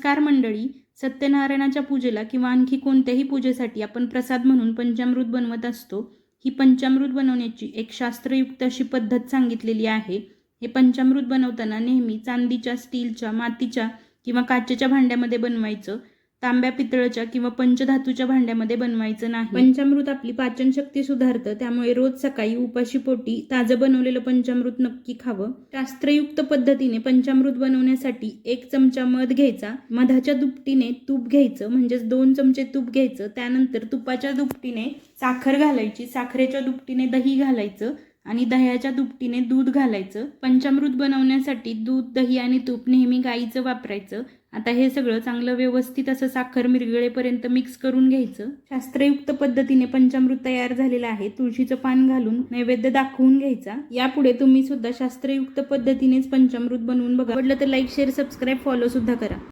नमस्कार मंडळी सत्यनारायणाच्या पूजेला किंवा आणखी कोणत्याही पूजेसाठी आपण प्रसाद म्हणून पंचामृत बनवत असतो ही पंचामृत बनवण्याची एक शास्त्रयुक्त अशी पद्धत सांगितलेली आहे. हे पंचामृत बनवताना नेहमी चांदीच्या स्टीलच्या मातीच्या किंवा काचेच्या भांड्यामध्ये बनवायचं. तांब्या पितळच्या किंवा पंचधातूच्या भांड्यामध्ये बनवायचं नाही. पंचामृत आपली पाचनशक्ती सुधारतं त्यामुळे रोज सकाळी उपाशी पोटी ताजं बनवलेलं पंचामृत नक्की खावं. शास्त्रयुक्त पद्धतीने पंचामृत बनवण्यासाठी एक चमचा मध घ्यायचा मधाच्या दुपटीने तूप घ्यायचं म्हणजेच दोन चमचे तूप घ्यायचं त्यानंतर तुपाच्या दुपटीने साखर घालायची साखरेच्या दुपटीने दही घालायचं आणि दह्याच्या दुपटीने दूध घालायचं. पंचामृत बनवण्यासाठी दूध दही आणि तूप नेहमी गाईचं वापरायचं. आता हे सगळं चांगलं व्यवस्थित असं साखर मिरगळेपर्यंत मिक्स करून घ्यायचं. शास्त्रयुक्त पद्धतीने पंचामृत तयार झालेलं आहे. तुळशीचं पान घालून नैवेद्य दाखवून घ्यायचा. यापुढे तुम्ही सुद्धा शास्त्रयुक्त पद्धतीनेच पंचामृत बनवून बघा. आवडलं तर लाईक शेअर सबस्क्राईब फॉलो सुद्धा करा.